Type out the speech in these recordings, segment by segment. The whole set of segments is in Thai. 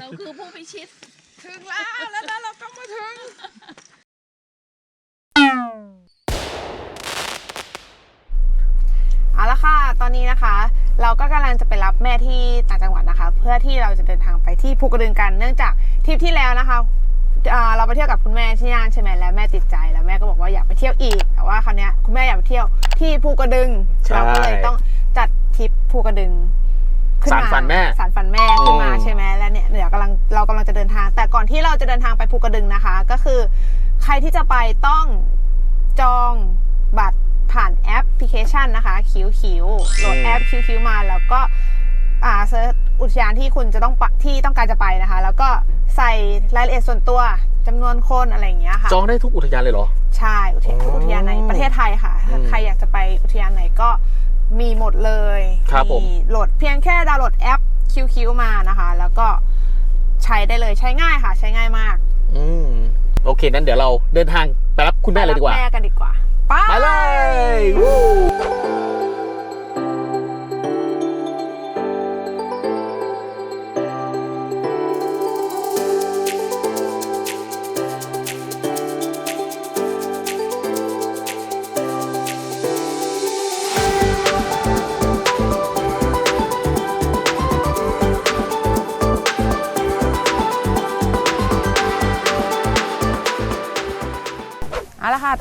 เราคือผู้พิชิต ถึงแล้ว แล้วเราก็มาถึง เอาละค่ะ ตอนนี้นะคะ เราก็กำลังจะไปรับแม่ที่ต่างจังหวัดนะคะ เพื่อที่เราจะเดินทางไปที่ภูกระดึงกัน เนื่องจากทริปที่แล้วนะคะอ่าเราไปเที่ยวกับคุณแม่ที่น่านใช่ไหมแล้วแม่ติดใจแล้วแม่ก็บอกว่าอยากไปเที่ยวอีก แต่ว่าคราวเนี้ยคุณแม่อยากไปเที่ยวที่ภูกระดึง ใช่ เราก็เลยต้องจัดทริปภูกระดึง ขึ้สารฝันแม่สารฝันแม่ขึ้นมาอืม ใช่ไหมแล้วเนี่ยเดี๋ยวกำลังเรากำลังจะเดินทาง แต่ก่อนที่เราจะเดินทางไปภูกระดึงนะคะ ก็คือ ใครที่จะไปต้องจองบัตรผ่านแอปพลิเคชันนะคะคิวคิวโหลดแอปคิวคิวมาแล้วก็อ่าเซิร์ชอุทยานที่คุณจะต้องปะที่ต้องการจะไปนะคะ แล้วก็ใส่รายละเอียดส่วนตัวจำนวนคนอะไรอย่างเงี้ยค่ะ จองได้ทุกอุทยานเลยเหรอ ใช่อุทยานอ๋ออุทยานในประเทศไทยค่ะ ถ้าอืม ใครอยากจะไปอุทยานไหนก็ มีหมดเลยครับผม โหลดเพียงแค่ดาวน์โหลดแอปคิวคิวมานะคะ แล้วก็ใช้ได้เลยใช้ง่ายค่ะ ใช้ง่ายมากอืมโอเคนั้นเดี๋ยวเราเดินทางไปรับคุณแม่เลยดีกว่า ไปรับแม่กันดีกว่า ไป ไปเลยวู้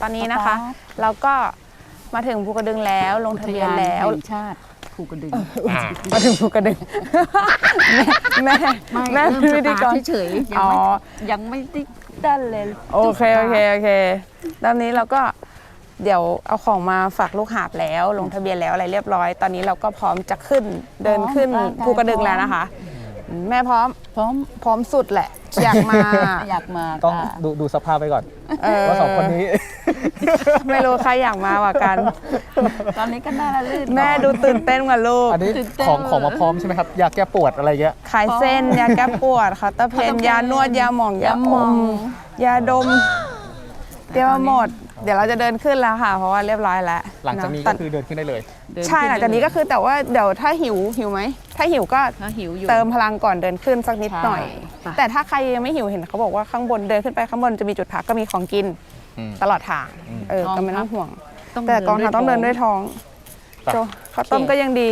ตอนนี้นะคะ เราก็มาถึงภูกระดึงแล้วลงทะเบียนแล้วอุทยานแห่งชาติภูกระดึงอ่ามาถึงภูกระดึงแม่แม่แม่เริ่มพิสธีกตารร์ทเฉยๆยังอ๋อไม่ยังไม่ได้ดันเลยโอเคโอเคโอเคตอนนี้เราก็เดี๋ยวเอาของมาฝากลูกหาบแล้ว ลงทะเบียนแล้วอะไรเรียบร้อย ตอนนี้เราก็พร้อมจะขึ้นเดินขึ้นภูกระดึงแล้วนะคะ แม่พร้อม พร้อมพร้อมสุดแหละ อยากมา อยากมาต้องค่ะ ดูดูสภาพไปก่อนเออ ว่าสองคนนี้ ไม่รู้ใครอยากมากว่ากัน ตอนนี้ก็น่าละลื่นแม่ดูตื่นเต้นกว่าลูกอันนี้ตื่นเต้นของของมาพร้อมใช่ไหมครับยาแก้ปวดอะไรเงี้ย ขายเส้นยาแก้ปวดค่ะตะเพนยานวดยาหมองยาอมยาดม เตรียมมาหมด เดี๋ยวเราจะเดินขึ้นแล้วค่ะ เพราะว่าเรียบร้อยแล้วหลังจากนี้เอะก็คือเดินขึ้นได้เลย เดินใช่หลังจากนี้ก็คือแต่ว่าเดี๋ยวถ้าหิวหิวไหม ถ้าหิวก็ถ้าหิวอยู่ เติมพลังก่อนเดินขึ้นสักนิดใช่หน่อยค่ะแต่ถ้าใครยังไม่หิวเห็นเขาบอกว่าข้างบนเดินขึ้นไปข้างบนจะมีจุดพักก็มีของกินอืม ตลอดทาง เออก็ไม่ต้องห่วงต้องแต่กองทัพต้องเดินด้วยท้องไปโจข้าวต้มก็ยังดี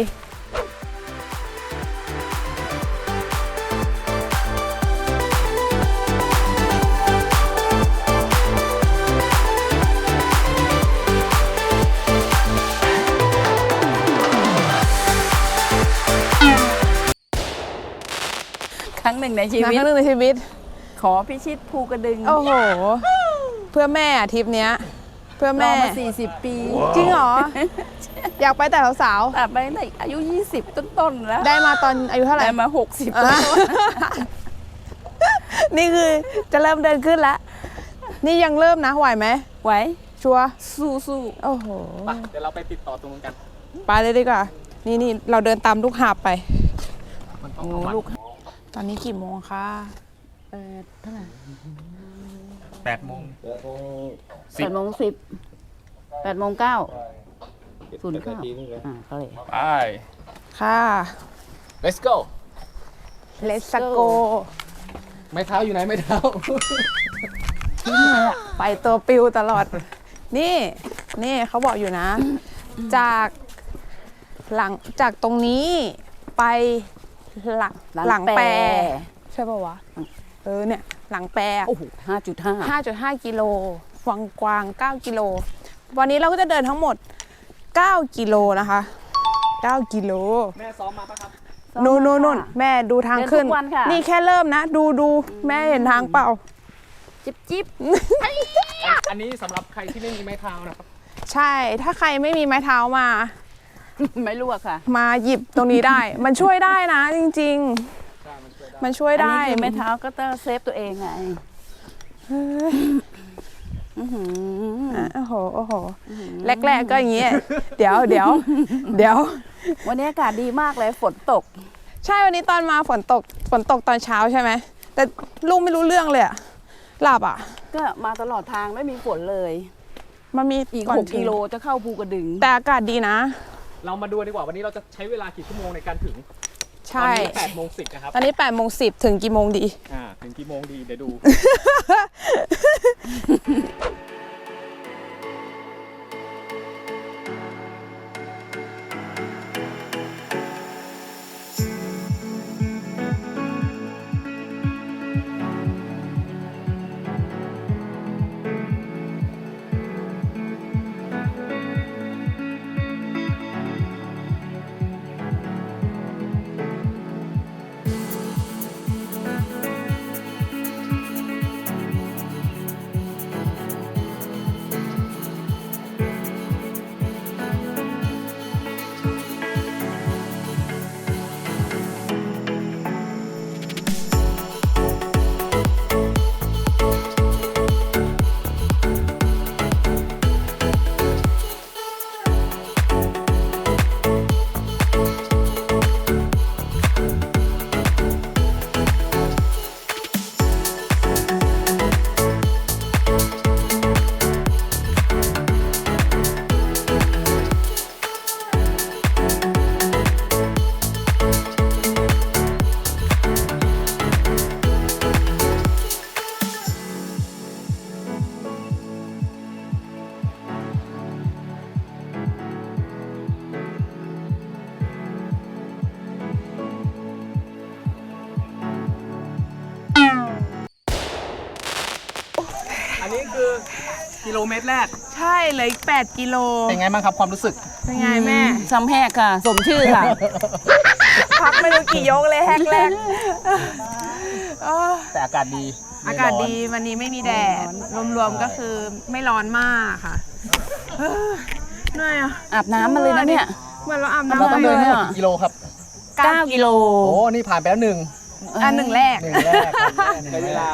นึ่งในชีนะวิตครั้งหนึ่งในชีวิต ขอพิชิตภูกระดึงโอ้โห เพื่อแม่อะทริปเนี้ย เพื่อรอแม่ มา40 ปีจริงเหรอ อยากไปแต่สาวแต่ไปตั้งแต่อายุ 20 ต้นๆแล้ว ๆได้มาตอนอายุเท่าไหร่ ได้มา 60อะ ต้นนี่คือจะเริ่มเดินขึ้นแล้วนี่ยังเริ่มนะไหวไหม ๆไว้ชัวร์สู้สู้โอ้โห ไปเดี๋ยวเราไปติดต่อตรงนู้นกัน ไปเลยดีกว่า นี่นี่เราเดินตามลูกหาบไป มันต้องโอ้ประมาณลูกต อนนี้กี่โมงคะเออเท่าไหร่แปดโมง สิแปบดโมงสิบแปดโมงเก้าศูนย์เก้าอ่าก็เลย ไป ค่ะ let's go let's go go ไม้เท้าอยู่ไหนไม้เท้า ไปตัวปิวตลอด นี่ นี่เขาบอกอยู่นะ จากหลังจากตรงนี้ไป หลังหลังแปรใช่ป่าวะเออเนี่ยหลังแปรโอ้โหห้าจุดห้า5.5กิโลวังกวาง9กิโลวันนี้เราก็จะเดินทั้งหมด9กิโลนะคะ9กิโลแม่ซ้อมมาปะครับนู่นนู่นนู่นแม่ดูทางขึ้นเดินทุกวันค่ะนี่แค่เริ่มนะ ดูดูแม่เห็นทางเปล่า จิบจิบอันนี้สำหรับใครที่ไม่มีไม้เท้านะครับ ใช่ถ้าใครไม่มีไม้เท้ามา ไม่รู้อะค่ะมาหยิบตรงนี้ได้ มันช่วยได้นะจริงใช่มันช่วยได้ๆมันช่วยได้อันนี้คือไม่เท้าก็ต้องเซฟตัวเองไงอื้อหืออะโอ้โหโอ้โหแรกๆก็อย่างเงี้ยเดี๋ยวเดี๋ยวเดี๋ยว วันนี้อากาศดีมากเลยฝนตก ใช่วันนี้ตอนมาฝนตกฝนตกตอนเช้าใช่ไหมแต่ลูกไม่รู้เรื่องเลยอะหลับอะก็มาตลอดทางไม่มีฝนเลย มันมีอีกก่อนหกถึงกิโลจะเข้าภูกระดึง แต่อากาศดีนะ เรามาดูดีกว่าวันนี้เราจะใช้เวลากี่ชั่วโมงในการถึงใช่ตอนนี้แปดโมงสิบนะครับตอนนี้8โมง10ถึงกี่โมงดี อ่าถึงกี่โมงดีเดี๋ยวดู กิโล เป็นไงบ้างครับความรู้สึก เป็นไงแม่ ซ้ำแหกค่ะ สมชื่อค่ะ พักไม่รู้กี่ยกเลยแฮกแรกเออแต่อากาศดีอากาศดีวันนี้ไม่มีแดด รวมๆก็คือไม่ร้อนมากค่ะเออเหนื่อยอะอาบน้ำมาเลยนะเนี่ย เหมือนเราอาบเราน้ำต้องเลเดิยนเนี่ยกิโลครับ 9 กิโล โอ้นี่ผ่านไปแล้วหนึ่งอันหนึ่งแรกหนึ่งแรกใช้เวลา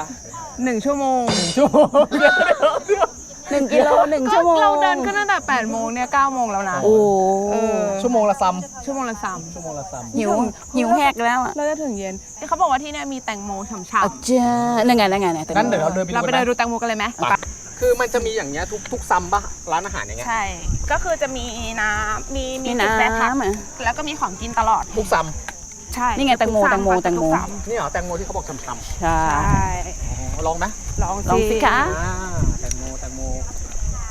หนึ่งชั่วโมงหนึ่งชั่วโมงเดี๋ยวเดี๋ยวเดี๋ยว หนึ่งกิโลหนึ่งชั่วโมง เราเดินขึ้นตั้งแต่8โมงเนี่ย9โมงแล้วนะ โอ้เออ ชั่วโมงละซ้ชั่วโมงละสามำชั่วโมงละซ้ำหิวหิวแหกแล้วอะเราจะถึงเย็นนี่เขาบอกว่าที่เนี่ยมีแตงโมฉ่ำอาจารย์นั่นไงนั่นไงเนี่ยงั้นเดี๋ยวเราเดินไปๆดูเราไปกันเดินไหมดูแตงโมกันเลยไหมไปคือมันจะมีอย่างเงี้ยทุกทุกซัมปะร้านอาหารอย่างเงี้ยใช่ ก็คือจะมีน้ำมีมีมีจุดแวะพักน้ำอะ แล้วก็มีของกินตลอดทุกซัมใช่นี่ไงแตงโมทุกแตงโมสาขาแตงโม ทุกสานี่เหรอแตงโมที่เขาบอกช้ำใช่ใช่ๆลองไหมลองลองสิคะ อ่าแตงโม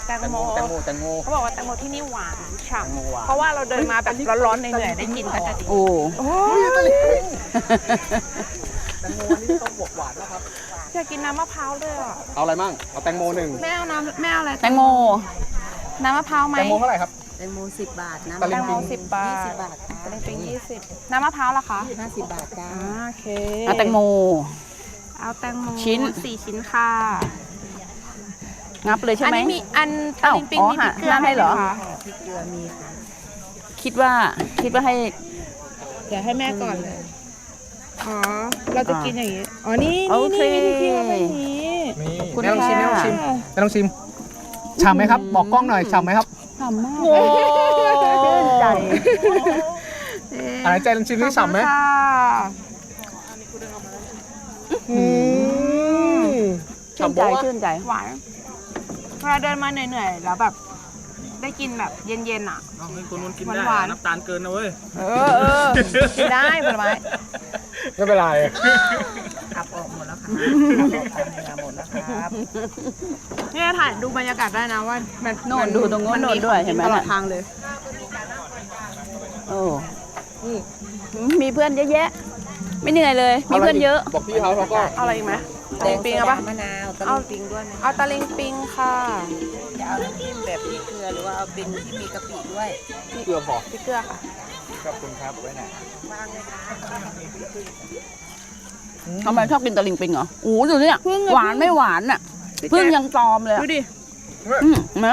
แตงโมแตงแตงโมโมแตงโมแตงโมเขาบอกว่าแตงโมที่นี่หวานฉ่แตงโมหวานำเพราะว่าเราเดินมาแบบร้อนๆเหนื่อยๆได้กินก็จะดีโอ้โอ้เฮ้ยยตะลิงแตงโมนี่ต้องบวกหวานนะครับอยากกินน้ำมะพร้าวด้วยอะเอาอะไรมั่งเอาแตงโมหนึ่งแม่เอาน้ำแม่เอาอะไรแตงโม น้ำมะพร้าวไหมแตงโมเท่าไหร่ครับแตงโมสิบบาทนะตะลิแตงงโมปิงสิบบาทสิบบาทจ้าตะลิงปิงยี่สิบน้ำมะพร้าวล่ะคะห้าสิบบาทจ้าอ่าโอเคเอาแตงโม เอาแตงโมชิ้นสี่ชิ้นค่ะ งับเลยใช่อันไหมนี้มีอันตะอ้าวลิงปิงอ๋อมีพริกเกลือหาให้เหรอคะพริกเกลือมีค่ะคิดว่าคิดว่าให้ เดี๋ยวให้แม่ก่อนเลยอ๋อเราจะกินอย่างนี้อ๋อนี่โอนี่เค นี่วิธีทำแบบนี้นี่คุณไม่ต้องชิมไม่ต้องชิมค่ะไม่ต้องชิมฉ่ำไหมครับ บอกกล้องหน่อยฉ่ำไหมครับทำมากโอ้ชื่นใจอะไรใจลองชิมนี่ฉ่ำไหมขอบคุณค่ะอืมชื่นใจฉ่ำโบ๊ะอะชื่นใจ หวาน เวลาเดินมาเหนื่อยๆ แล้วแบบ ได้กินแบบเย็นๆอะ เอาให้คนนู้นกินหได้วานๆ น้ำตาลเกินนะเว้ยเออเออกินได้ผลไม้ไม่เป็นไรขับออกหมดแล้วค่ะขับออกทางเหนือหมดแล้วครับ เนี่ยถ่ายดูบรรยากาศได้นะว่ามันโน่นมัดูตรงโน้นมัโน่นด้วยเห็นไหมตลอดน่ะ ทางเลย โอ้มีเพื่อนเยอะแยะ ไม่เหนื่อยเลย มีเพื่อนเยอะ บอกพี่เขาเขาก็เอาอะไรอีกไหม ตะลิงปิงเอาปะมะนาวตะเอาลิงปิงด้วยไหมเอาตะลิงปิงค่ะ จะเอาน้ำจิ้มแบบพริกเกลือหรือว่าเอาเป็นที่มีกะปิด้วยเกลือพอพริกเกลือค่ะ ขอบคุณครับไว้ไหนวางเลยค่ะทำไมชอบกินตะลิงปิงเหรอโอ้โหดูเนี่ยพึ่งอะหวานไม่หวานอะพี่แจ๊คพึ่งยังตอมเลยอะดูดิอืมเห็นไหม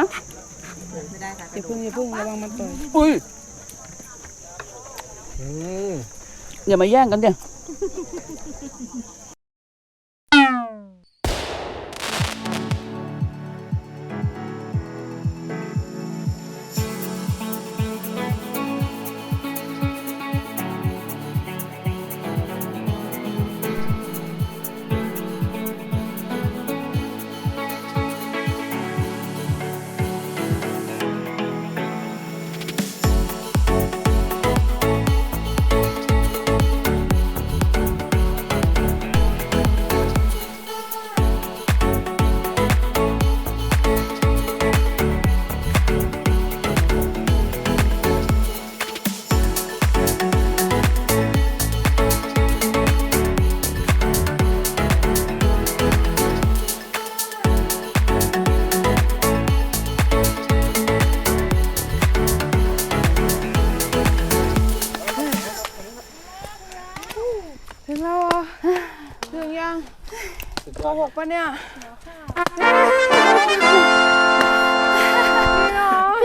ไม่ได้ค่ะอย่าพึ่งอย่าพึ่งระวังมันตกอุ้ยอืมอย่ามาแย่งกันเดี๋ยว กหกปะเนี่ย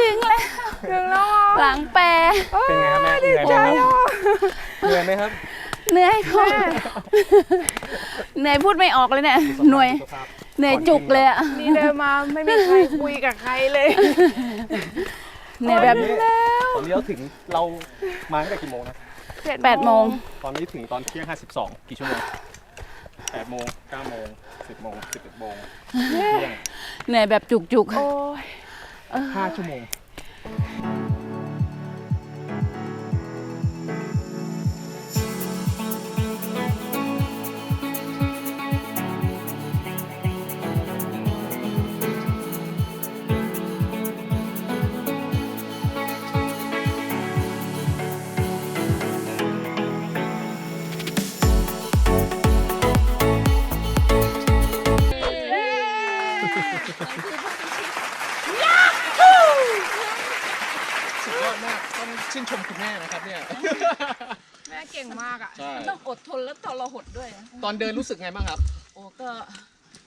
ถึงแล้วถึงแล้วเหรอหลังแปรเป็นไงครับแม่เหนื่อยไหมครับเหนื่อยไหมครับเหนื่อยมากเหนื่อยพูดไม่ออกเลยเนี่ยหน่วยเหนื่อยจุกเลยอะนี่เดินมาไม่มีใครคุยกับใครเลยเหนื่อยแบบตอนนี้เราถึงเรามาตั้งแต่กี่โมงนะแปดโมง ตอนนี้ถึงตอนเที่ยง52กี่ชั่วโมง8โมง9โมง 10โมง11โมงเที่ยงเหนื่อยแบบจุกจุกโอ้ย5ชั่วโมง งมากอะใช่ต้องอดทนและทรหดด้วยตอนเดินรู้สึกไงบ้างครับ โอ้ก็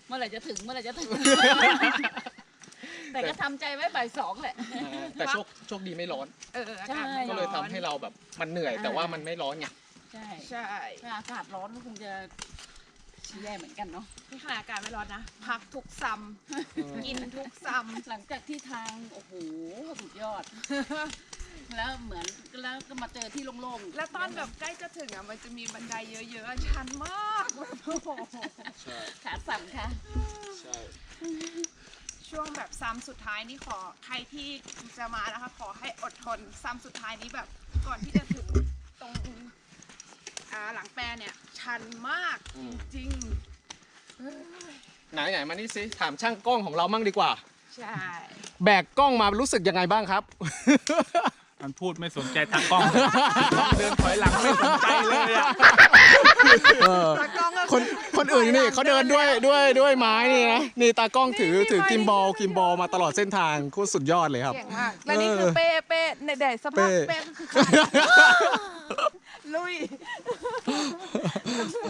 เมื่อไหร่จะถึงเมื่อไหร่จะถึง แต่ก็ทำใจไว้บ่ายสองแหละ แต่โชคโชคดีไม่ร้อน เอออากาศใช่ไม่ก็ร้อนเลยทำให้เราแบบมันเหนื่อยแต่ว่ามันไม่ร้อนไง ใช่ใช่ถ้าอากาศร้อนก็คงจะแย่เหมือนกันเนาะนี่ขนาดอากาศไม่ร้อนนะพักทุกซัมกินทุกซัมหลังจากที่ทางโอ้โหสุดยอด แล้วเหมือนแล้วก็มาเจอที่โล่งๆแล้วตอนแบบใกล้จะถึงอะมันจะมีบันไดเยอะๆอะชันมากแบบโอ้โหใช่ขาสั่นค่ะ ใช่ช่วงแบบซ้ำสุดท้ายนี่ขอใครที่จะมานะคะ ขอให้อดทนซ้ำสุดท้ายนี้แบบก่อนที่จะถึงตรงอ่าหลังแปรเนี่ย ชันมากอืมจริงไหนไหนมานี่สิถามช่างกล้องของเรามั่งดีกว่า ใช่ แบกกล้องมารู้สึกยังไงบ้างครับ มันพูดไม่สนใจตากล้อง เดินถอยหลังไม่สนใจเลยอะตากล้องก็คนคนอื่นนี่เขาเดินด้วยด้วยด้วยไม้นี่นะนี่ตากล้องถือถือกิมบอลกิมบอลมาตลอดเส้นทางโคตรสุดยอดเลยครับ เก่งมาก และนี่คือเป้เป้ในเดสภาพเป้ เป้ก็คือขาดลุย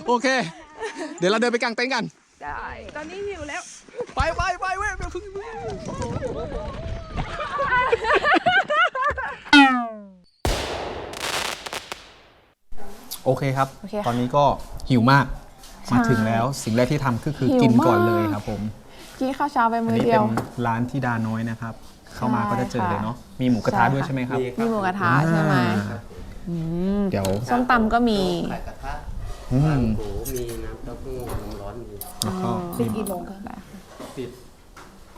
โอเค เดี๋ยวเราเดินไปกางเต็นท์กัน ได้ ตอนนี้หิวแล้ว ไปไปไปเว้ยเพิ่ง โอเคครับ โอเคค่ะตอนนี้ก็หิวมาก ใช่มาถึงแล้วสิ่งแรกที่ทำก็คือหิวกินก่อนมาก เลยครับผม กินข้าวเช้าไปอันมื้อนี้เดีเป็ยนว ร้านที่ดาน้อยนะครับ เข้ามาก็จะเจอเลยเนาะ มีหมูกระทะใช่ด้วยค่ะใช่ไหมครับมีหมูกระทะใช่ไหมอ่าอืมเดี๋ยวส้มตำก็มี ไข่กระทะอืมหมูมีน้ำเต้าหู้น้ำร้อนมีแล้วก็ปิดกี่โมงคะปิด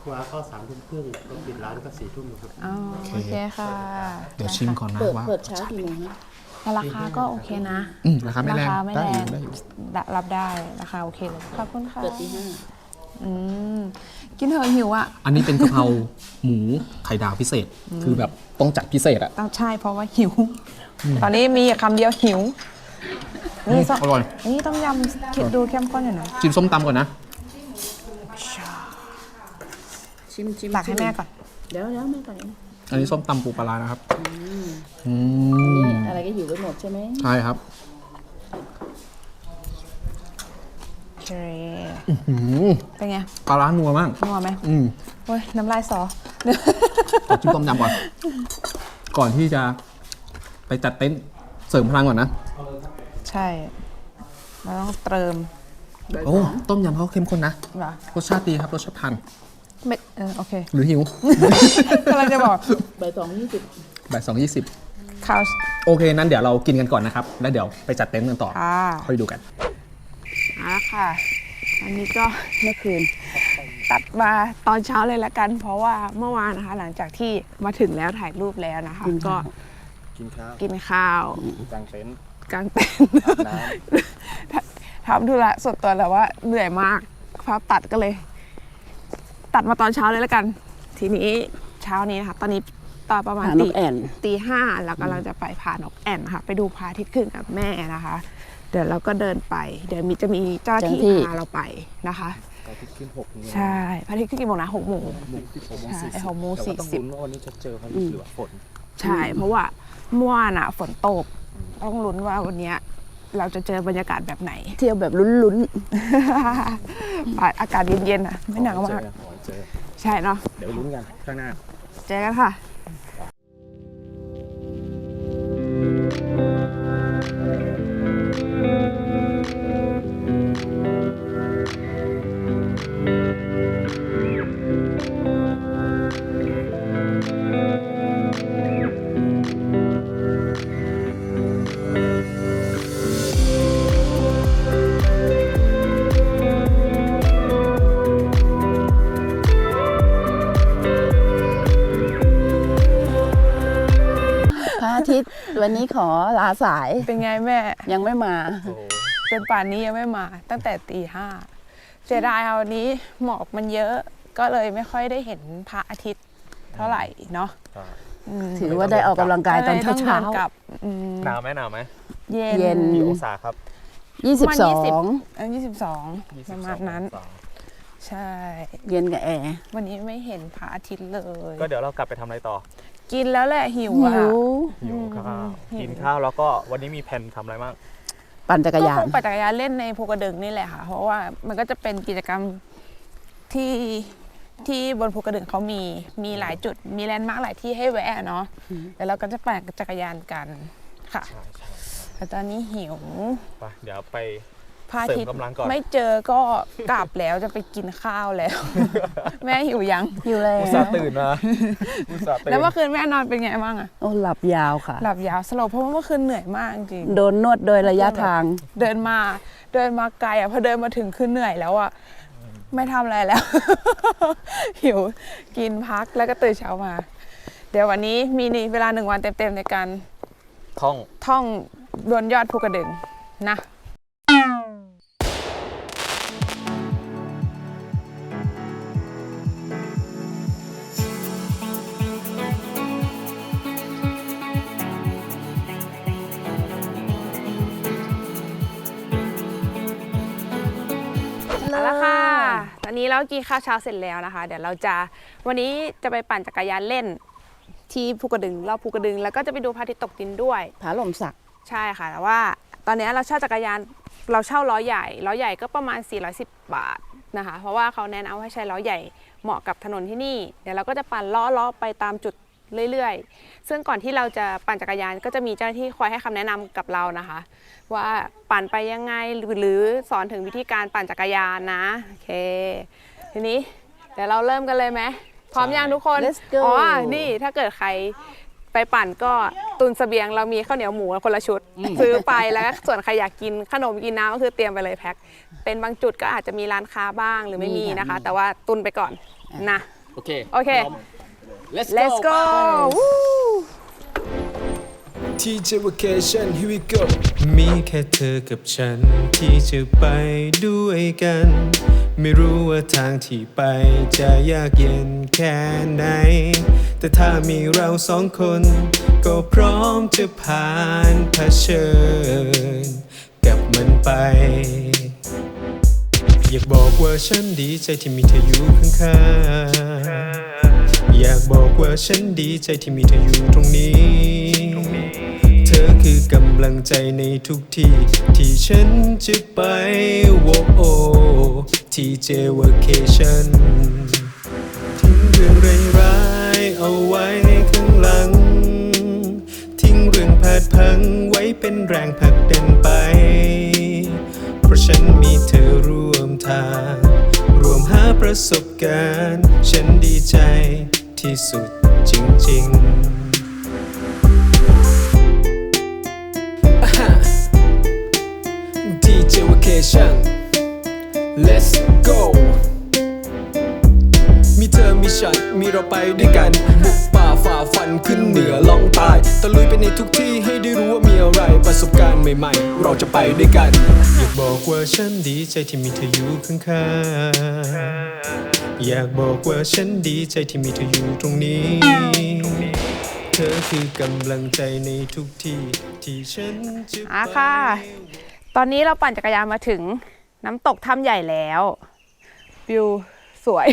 ครัวก็สามทุ่มครึ่งก็ปิดร้านก็สี่ทุ่มครับ อ๋อโอเคค่ะเดี๋ยวชิมก่อนนะเปิดว่าเปิดเช้ากี่โมงคะแต่ราคาก็โอเคนะ อืมราคาไม่แรงราคาไม่ได้แรองยู่ได้อยู่รับได้ราคาโอเคเลยขอบคุณค่ะเปิดตีห้าอืมกินเถอะหิวอะอันนี้เป็นกะเพราหมูไข่ดาวพิเศษ คือแบบต้องจัดพิเศษอะต้องใช่เพราะว่าหิว ตอนนี้มีคำเดียวหิว นี่ส้มอร่อย นี่ต้มยำคิดดูเข้มข้นอยู่นะชิมส้มตำก่อนนะ ชิมชิมตักให้แม่ก่อน เดี๋ยวเดี๋ยวแม่ก่อนเองอันนี้ส้มตำปูปลาร้านะครับอืมอะไรก็อยู่ไปหมดใช่ไหมใช่ครับโอเคอืมเป็นไง ปลาร้านัวมาก นัวไหมอืมโอ้ยน้ำลายสอ ขอชิมต้มยำก่อน ก่อนที่จะไปจัดเต็นท์เสริมพลังก่อนนะ ใช่เราต้องเติมโอ้ ต้มยำเขาเข้มข้นนะ เหรอ รสชาติดีครับ รสชาติทาน ไม่เออโอเคหรือหิว กำลังจะบอกบ่ายสองยี่สิบบ่ายสองยี่สิบข้าวโอเค นั้นเดี๋ยวเรากินกันก่อนนะครับ แล้วเดี๋ยวไปจัดเต็นท์กันต่อ ค่ะค่อยดูกัน อะค่ะ อันนี้ก็เมื่อคืน ตัดมาตอนเช้าเลยละกัน เพราะว่าเมื่อวานนะคะ หลังจากที่มาถึงแล้วถ่ายรูปแล้วนะคะ ก็กินข้าวกินข้าวกางเต็นท์กลางเต็นท์น้ทำธุระส่วนตัวแต่ว่าเหนื่อยมากภาพตัดก็เลย ตัดมาตอนเช้าเลยละกัน ทีนี้เช้านี้นะคะตอนนี้ตอนประมาณหานตีกแอ่นตีห้าเรากำลังจะไปผานกแอ่นค่ะไปดูพระอาทิตย์ขึ้นกับแม่นะคะ เดี๋ยวเราก็เดินไป เดี๋ยวมีจะมีเจ้าหน้าที่เจ้าหน้าที่พาเราไปนะคะำก็ที่ขึ้นหกโมงใช่พระอาทิตย์ขึ้นกี่โมงนะหกโมงโมงที่หกโมงใช่สี่สิบหกโมงแต่ว่าต้องสี่สิบลุ้นว่าวันนี้จะเจอพายุหรือว่าฝนใช่เพราะว่าเมื่อวานอะฝนตกต้องลุ้นว่าวันเนี้ยเราจะเจอบรรยากาศแบบไหน เที่ยวแบบลุ้นอากาศเย็นๆอะไม่หนาวมากขอ เจอ ใช่เนาะ เดี๋ยวลุ้นกันข้างหน้า เจอกันค่ะ วันนี้ขอลาสาย เป็นไงแม่ ยังไม่มาเป็นป่านนี้ยังไม่มา ตั้งแต่ตีห้าเสียดายเอาวันนี้หมอกมันเยอะก็เลยไม่ค่อยได้เห็นพระอาทิตย์เท่าไหร่เนาะมถือว่าได้ออกกำลังกายตอนเช้าก็ลเช้าต้องดินกลับอืมหนาวไหมหนาวไหมเย็นเย็นกี่องศาครับยี่สิบสองเออยี่สิบสองประมาณนั้นองศา ใช่ เย็นกับแอร์วันนี้ไม่เห็นพระอาทิตย์เลย ก็เดี๋ยวเรากลับไปทำอะไรต่อ กินแล้วแหละหิวหิอะ วหิวข้าวหิวกินข้าวแล้วก็วันนี้มีแผนทำอะไรบ้าง ปั่นจักรก็ยาคนงปั่นจักรยานเล่นในภูกระดึงนี่แหละค่ะ เพราะว่ามันก็จะเป็นกิจกรรมที่ที่บนภูกระดึงเขามีมีหลายจุดมีแลนด์มาร์กหลายที่ให้แวะเนาะเดี๋ยวเราก็จะปั่นจักรยานกันค่ะใช่ใช่แต่ตอนนี้หิว ไป เดี๋ยวไป พระอาทิตย์เสริมกำลังก่อน ไม่เจอก็กลับแล้วจะไปกินข้าวแล้ว แม่หิวยังหิวแล้วอุตส่าห์ตื่นมาอุตส่าห์ตื่น แล้วเมื่อคืนแม่นอนเป็นไงบ้างอะโอ้หลับยาวค่ะ หลับยาวสลบเพราะว่าเมื่อคืนเหนื่อยมากจริง โดนนวดโดยระยะทาง เดินมาเดินมาไกลอะพอเดินมาถึงคือเหนื่อยแล้วอะไม่ทำอะไรแล้ว หิวกินพักแล้วก็ตื่นเช้ามา เดี๋ยววันนี้มีนี่เวลาหนึ่งวันเต็มๆในการท่องท่องบนยอดภูกระดึงนะ เอาละค่ะ ตอนนี้เรากินข้าวเช้าเสร็จแล้วนะคะ เดี๋ยวเราจะวันนี้จะไปปั่นจักรยานเล่น ที่ภูกระดึงรอบภูกระดึง แล้วก็จะไปดูพระอาทิตย์ตกดินด้วย ผาหล่มสัก ใช่ค่ะแต่ว่า ตอนนี้เราเช่าจักรยานเราเช่าล้อใหญ่ล้อใหญ่ก็ประมาณ 410 บาทนะคะ เพราะว่าเขาแนะนำให้ใช้ล้อใหญ่เหมาะกับถนนที่นี่ เดี๋ยวเราก็จะปั่นล้อล้อไปตามจุด เรื่อยๆ ซึ่งก่อนที่เราจะปั่นจักรยานก็จะมีเจ้าหน้าที่คอยให้คำแนะนำกับเรานะคะ ว่าปั่นไปยังไงหรือหรือสอนถึงวิธีการปั่นจักรยานนะโอเค ทีนี้เดี๋ยวเราเริ่มกันเลยไหมพร้อมยังทุกคน Let's go อ๋อ นี่ถ้าเกิดใครไปปั่นก็ตุนเสบียงเรามีข้าวเหนียวหมูคนละชุด ซื้อไปแล้วก็ส่วนใครอยากกินขนมกินน้ำก็คือเตรียมไปเลยแพ็คเป็นบางจุดก็อาจจะมีร้านค้าบ้างหรือไม่มีมีค่ะนะคะมีแต่ว่าตุนไปก่อนนะ โอเคโอเค let's let's go วู้ TJ Vacation here we go มีแค่เธอกับฉัน ที่จะไปด้วยกัน ไม่รู้ว่าทางที่ไปจะยากเย็นแค่ไหน แต่ถ้ามีเราสองคน ก็พร้อมจะผ่านเผชิญ กับมันไป อยากบอกว่าฉันดีใจที่มีเธออยู่ข้างๆ อยากบอกว่าฉันดีใจที่มีเธออยู่ตรงนี้ เธอคือกำลังใจในทุกที่ ที่ฉันจะไปโว้โอที่เจวเคชันทิ้งเรื่องร้ายๆเอาไว้ข้างหลัง ทิ้งเรื่องแผดพังไว้เป็นแรงผลักดันไป เพราะฉันมีเธอร่วมทาง รวมหาประสบการณ์ ฉันดีใจ ที่สุดจริงๆ DJ Vacation Let's go มีเธอมีฉันมีเราไปด้วยกันบุกป่าฝ่าฟันขึ้นเหนือล่องใต้ตะลุยไปในทุกที่ให้ได้รู้ว่ามีอะไรประสบการณ์ใหม่ๆ เราจะไปด้วยกัน อยากบอกว่าฉันดีใจที่มีเธออยู่ข้างๆ อยากบอกว่าฉันดีใจที่มีเธออยู่ตรงนี้ เธอคือกำลังใจในทุกที่ที่ฉันจะอะไปค่ะ ตอนนี้เราปั่นจักรยานมาถึงน้ำตกถ้ำใหญ่แล้ววิวสวย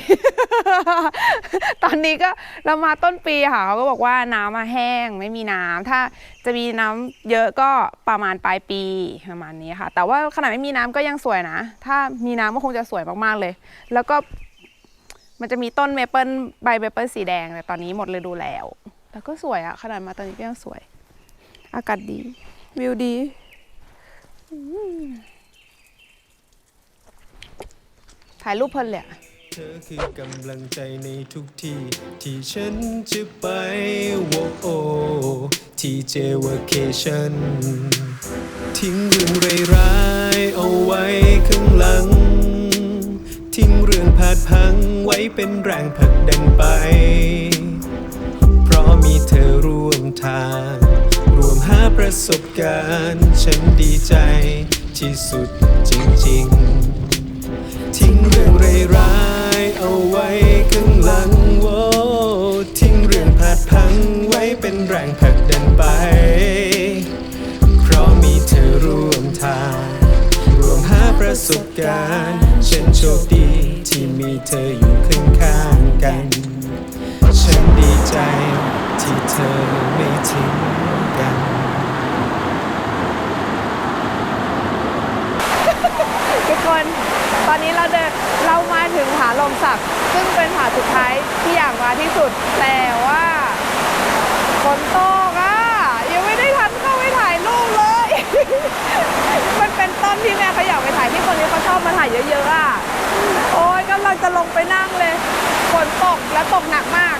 ตอนนี้ก็เรามาต้นปีค่ะเขาก็บอกว่าน้ำมาแห้งไม่มีน้ำถ้าจะมีน้ำเยอะก็ประมาณปลายปีประมาณนี้ค่ะ แต่ว่าขนาดไม่มีน้ำก็ยังสวยนะ ถ้ามีน้ำก็คงจะสวยมากๆเลย แล้วก็ มันจะมีต้นเมเปิลใบเมเปิลสีแดงแต่ตอนนี้หมดฤดูแล้ว แต่ก็สวยอะขนาดมาตอนนี้ก็ยังสวย อากาศดี วิวดีถ่ายรูปเพลินเลยอะเธอคือกำลังใจในทุกที่ ที่ฉันจะไปโวโอที่เจวเคชันทิ้งเรื่องร้ายๆเอาไว้ข้างหลัง รื่องผาดพังไว้เป็นแรงผลักดันไป เพราะมีเธอร่วมทาง รวมหาประสบการณ์ ฉันดีใจที่สุดจริงๆ ทิ้งเรื่องร้ายๆเอาไว้ข้างหลังโว้ทิ้งเรื่องผาดพังไว้เป็นแรงผลักดันไป เพราะมีเธอร่วมทาง รวมหาประสบการณ์ ฉันโชคดี เธออยู่ข้างๆกัน ฉันดีใจที่เธอไม่ทิ้งกัน ทุกคน ตอนนี้เราเดินเรามาถึงผาลมศักดิ์ซึ่งเป็นผาสุดท้ายที่อยากมาที่สุด แต่ว่าฝนตกอะ ยังไม่ได้ทันเข้าไปถ่ายรูปเลย มันเป็นต้นที่แม่เขาอยากไปถ่ายที่คนนี้เขาชอบมาถ่ายเยอะๆอะ โอ้ยกำลังจะลงไปนั่งเลย ฝนตกและตกหนักมาก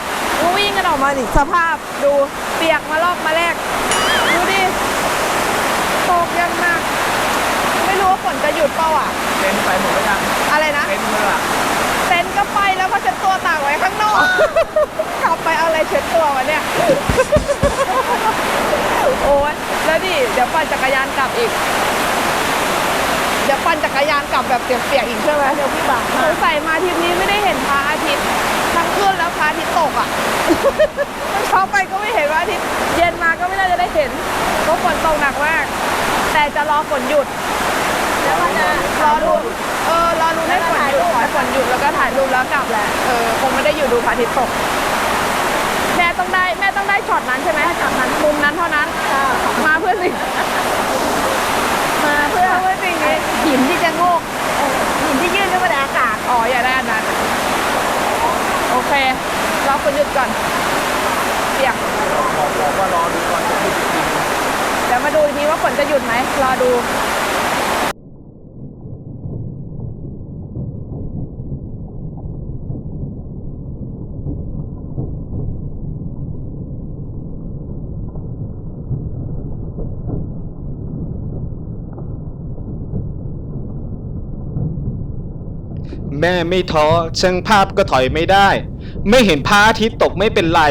วิ่งกันออกมาดิสภาพดูเปียกมารอบมาแรก ดูดิ ตกอยังหนัก ไม่รู้ว่าฝนจะหยุดเปล่าอะ เต็นท์ไปหมดแล้วยังอะไรนะ เต็นท์เมื่อเต็นท์ก็ไปแล้วเพราะเช็ดตัวตากไว้ข้างนอก กลับไปเอาอะไรเช็ดตัววะเนี่ย โอ้ยแล้วดิเดี๋ยวปั่นจักรยานกลับอีก เดี๋ยวปั่นจักรยานกลับแบบเปียกๆอีกใช่ไหมเดี๋ยวพี่บากสงสัยมาทริปนี้ไม่ได้เห็นพระอาทิตย์ทั้งคืนแล้วพระอาทิตย์ตกอะเช้าไปก็ไม่เห็นพระอาทิตย์เย็นมาก็ไม่น่าจะได้เห็นเพราะฝนตกหนักมาก แต่จะรอฝนหยุดแล้วก็จะรอดูเออรอดูให้ฝนหยุดขอให้ฝนหยุดแล้วก็ถ่ายรูปแล้วกลับแหละเออคงไม่ได้อยู่ดูพระอาทิตย์ตกแม่ต้องได้แม่ต้องได้ช็อตนั้นใช่ไหมช็อตนั้นมุมนั้นเท่านั้นมาเพื่อสิ่งมาเพื่อเพื่อสิ่งนี้หินที่จะโงกหินที่ยื่นขึ้นมาในอากาศ อ๋อ อย่าได้อันนั้น โอเค รอฝนหยุดก่อนเปียกบอกบอกว่ารอดูก่อนจะหยุดจริงเดี๋ยวมาดูอีกทีว่าฝนจะหยุดไหมรอดูแม่ไม่ท้อช่างภาพก็ถอยไม่ได้ ไม่เห็นพระอาทิตย์ตกไม่เป็นไร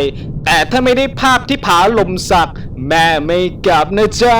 แต่ถ้าไม่ได้ภาพที่ผาลมสัก แม่ไม่กลับนะจ๊ะ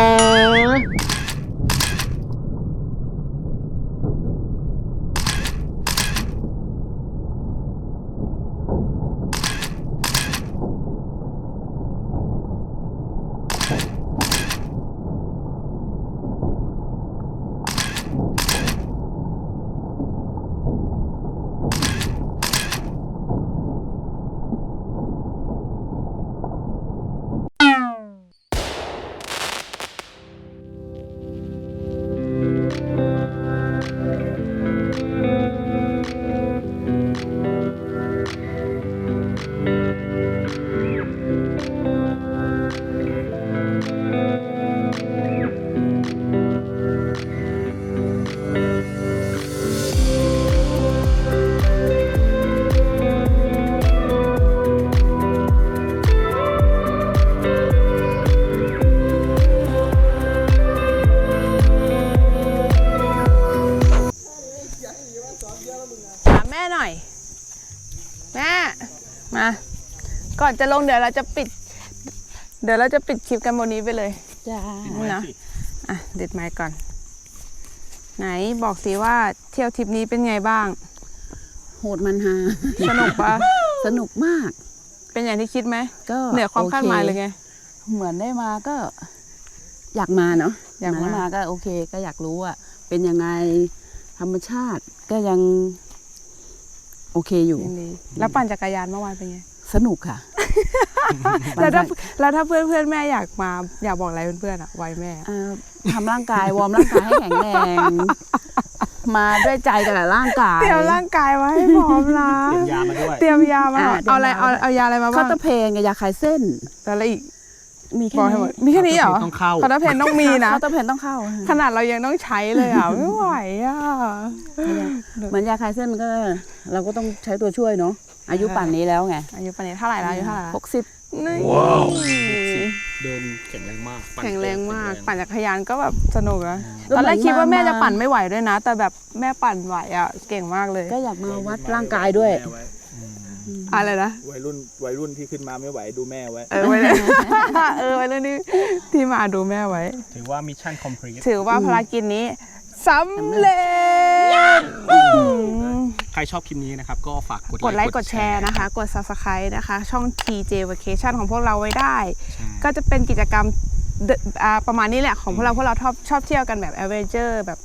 ก่อนจะลงเดี๋ยวเราจะปิด เดี๋ยวเราจะปิดคลิปกันบนนี้ไปเลยจ้านี่นะอะเด็ดไม้ก่อน ไหนบอกสิว่าเที่ยวทริปนี้เป็นไงบ้าง โหดมันฮาสนุกปะสนุกมาก เป็นอย่างที่คิดไหมก็เหนือความคาดหมายเลยไง เหมือนได้มาก็ อยากมาเนาะอยากมามาก็โอเค ก็อยากรู้ว่าเป็นยังไงธรรมชาติก็ยังโอโอเคอยู่ยินดีแล้วปั่นจักรยานเมื่อวานเป็นไง สนุกค่ะ แล้วถ้าแล้วถ้าเพื่อนเพื่อนๆแม่อยากมาอยากบอกอะไรเพื่อนๆอะไว้แม่เอ่อทำร่างกายวอร์มร่างกายให้แข็งแรง มาด้วยใจกับร่างกาย เตรียมร่างกายไว้ให้พร้อมนะเตรียมยามาด้วยเตรียมยามาอ่าเอาอะไรเตรียมยาเอาเอายาอะไรมาเขาบ้างตะเพนกับยาคลายเส้นแล้วอะไรอีกมีแค่บอกให้หมดนี้มีแค่นี้เหรอต้องเข้า คาราเพนต้องมีนะเขาตะเพนต้องเข้าขนาดเรายังต้องใช้เลยอะ ไม่ไหวอะ เหมือนยาคลายเส้นมันก็ เราก็ต้องใช้ตัวช่วยเนาะ อายุป่านนี้แล้วไงอายุปานนี้เท่าไหร่แล้วอายุเท่าไหร่แล้วหกสิบนี่เดินแข็งแรงมากปั่นแข็งแรงมากแข็งแรงปั่นจักรยานก็แบบสนุกนะตอนแรกคิดว่าแม่จะปั่นไม่ไหวด้วยนะ แต่แบบแม่ปั่นไหวอะเก่งมากเลย ก็อยากมาวัดร่างกายด้วยอะไรนะวัยรุ่นวัยรุ่นที่ขึ้นมาไม่ไหวดูแม่ไว้ เออไว้เลยเออไว้เลยนี่ที่มาดูแม่ไว้ ถือว่ามิชชั่นคอมพลีทถือว่าภารกิจนี้ สำเร็จใครชอบคลิปนี้นะครับก็ฝากกดกดไลค์กดแชร์นะคะ กด subscribe นะคะ ช่อง TJ Vacation ของพวกเราไว้ได้ ก็จะเป็นกิจกรรมเดอ่าประมาณนี้แหละของพวกเราพวกเราชอบชอบเที่ยวกันแบบ a d v e n t u r e แบบ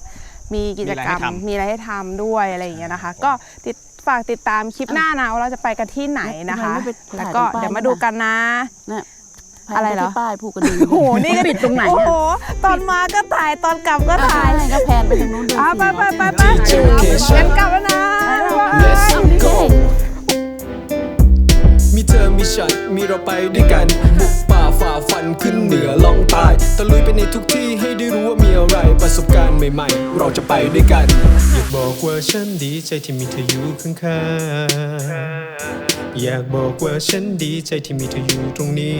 มีกิจกรรมมีอะไรให้ทำด้วยอะไรอย่างเงี้ยนะคะ ก็ติดฝากติดตามคลิปหน้านะว่าเราจะไปกันที่ไหนนะคะทำไมไม่ไปถ่ายแล้วก็ตรงป้ายเดี๋ยวมาดูกันนะเนี่ย อะไรเหรอที่ป้ายผูกกระดึงโอ้โหนี่ก็ปิดตรงไหนโอ้เนี่ยโหตอนมาก็ถ่ายตอนกลับก็ก็ถ่าถ่ายยให้ก็แพนไปทางนู้นดูอะสิไปไปไปไปงั้นกลับแล้วนะบ๊ายบายเก่งมีเธอมีฉันมีเราไปด้วยกันบุกป่าฝ่าฟันขึ้นเหนือล่องใต้ตะลุยไปในทุกที่ให้ได้รู้ว่ามีอะไรประสบการณ์ใหม่ๆ เราจะไปด้วยกัน อยากบอกว่าฉันดีใจที่มีเธออยู่ข้างๆ อยากบอกว่าฉันดีใจที่มีเธออยู่ตรงนี้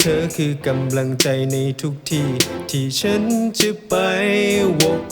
เธอคือกำลังใจในทุกที่ที่ฉันจะไปวก